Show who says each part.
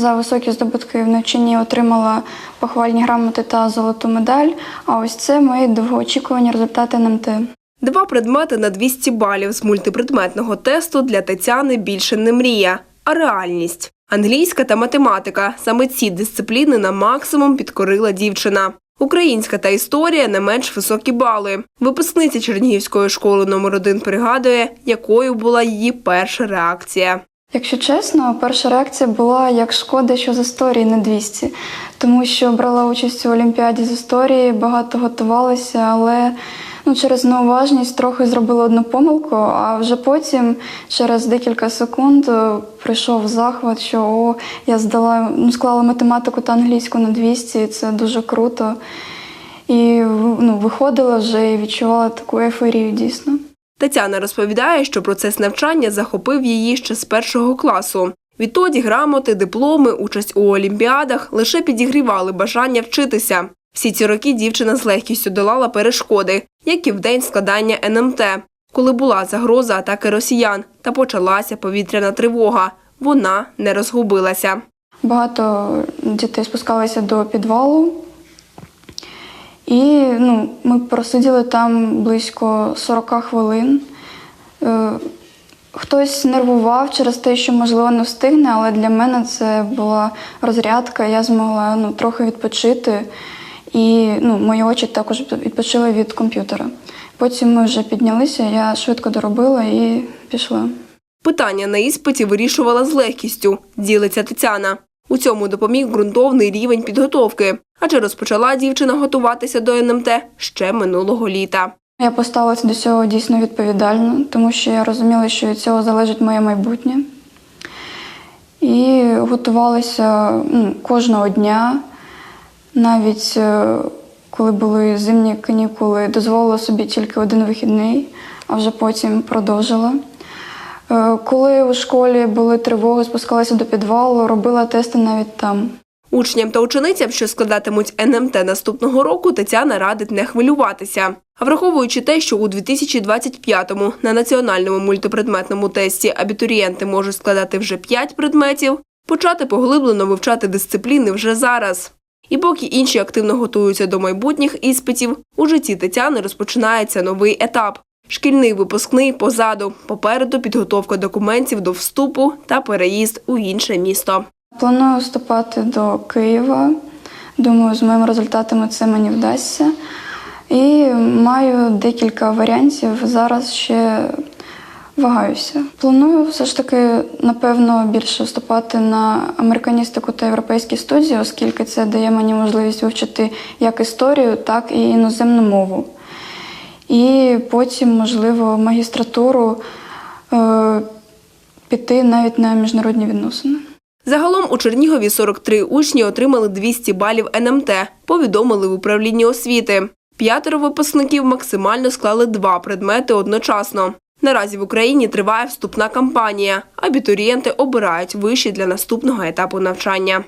Speaker 1: За високі здобутки в навчанні отримала похвальні грамоти та золоту медаль. А ось це мої довгоочікувані результати НМТ.
Speaker 2: Два предмети на 200 балів з мультипредметного тесту для Тетяни більше не мрія, а реальність. Англійська та математика саме ці дисципліни на максимум підкорила дівчина. Українська та історія не менш високі бали. Випускниця Чернігівської школи номер 1 пригадує, якою була її перша реакція.
Speaker 1: Якщо чесно, перша реакція була як шкода, що з історії не 200, тому що брала участь у Олімпіаді з історії, багато готувалася, але ну, через неуважність трохи зробила одну помилку, а вже потім, через декілька секунд, прийшов захват, що о, я здала, ну, склала математику та англійську на 200, і це дуже круто. І ну, виходила вже і відчувала таку ейфорію дійсно.
Speaker 2: Тетяна розповідає, що процес навчання захопив її ще з першого класу. Відтоді грамоти, дипломи, участь у олімпіадах лише підігрівали бажання вчитися. Всі ці роки дівчина з легкістю долала перешкоди, як і в день складання НМТ, коли була загроза атаки росіян та почалася повітряна тривога. Вона не розгубилася.
Speaker 1: Багато дітей спускалися до підвалу. І ну, ми просиділи там близько 40 хвилин. Е, Хтось нервував через те, що можливо не встигне, але для мене це була розрядка. Я змогла ну, трохи відпочити, і ну, мої очі також відпочили від комп'ютера. Потім ми вже піднялися, я швидко доробила і пішла.
Speaker 2: Питання на іспиті вирішувала з легкістю, ділиться Тетяна. У цьому допоміг ґрунтовний рівень підготовки, адже розпочала дівчина готуватися до НМТ ще минулого літа.
Speaker 1: Я поставилася до цього дійсно відповідально, тому що я розуміла, що від цього залежить моє майбутнє. І готувалася ну, кожного дня, навіть е, коли були зимні канікули, дозволила собі тільки один вихідний, а вже потім продовжила. Е, Коли у школі були тривоги, спускалася до підвалу, робила тести навіть там.
Speaker 2: Учням та ученицям, що складатимуть НМТ наступного року, Тетяна радить не хвилюватися. А враховуючи те, що у 2025-му на національному мультипредметному тесті абітурієнти можуть складати вже 5 предметів, почати поглиблено вивчати дисципліни вже зараз. І поки інші активно готуються до майбутніх іспитів, у житті Тетяни розпочинається новий етап. Шкільний випускний позаду, попереду підготовка документів до вступу та переїзд у інше місто.
Speaker 1: Планую вступати до Києва. Думаю, з моїми результатами це мені вдасться. І маю декілька варіантів. Зараз ще вагаюся. Планую все ж таки, напевно, більше вступати на американістику та європейські студії, оскільки це дає мені можливість вивчити як історію, так і іноземну мову. І потім, можливо, магістратуру е, піти навіть на міжнародні відносини.
Speaker 2: Загалом у Чернігові 43 учні отримали 200 балів НМТ, повідомили в управлінні освіти. П'ятеро випускників максимально склали два предмети одночасно. Наразі в Україні триває вступна кампанія. Абітурієнти обирають виші для наступного етапу навчання.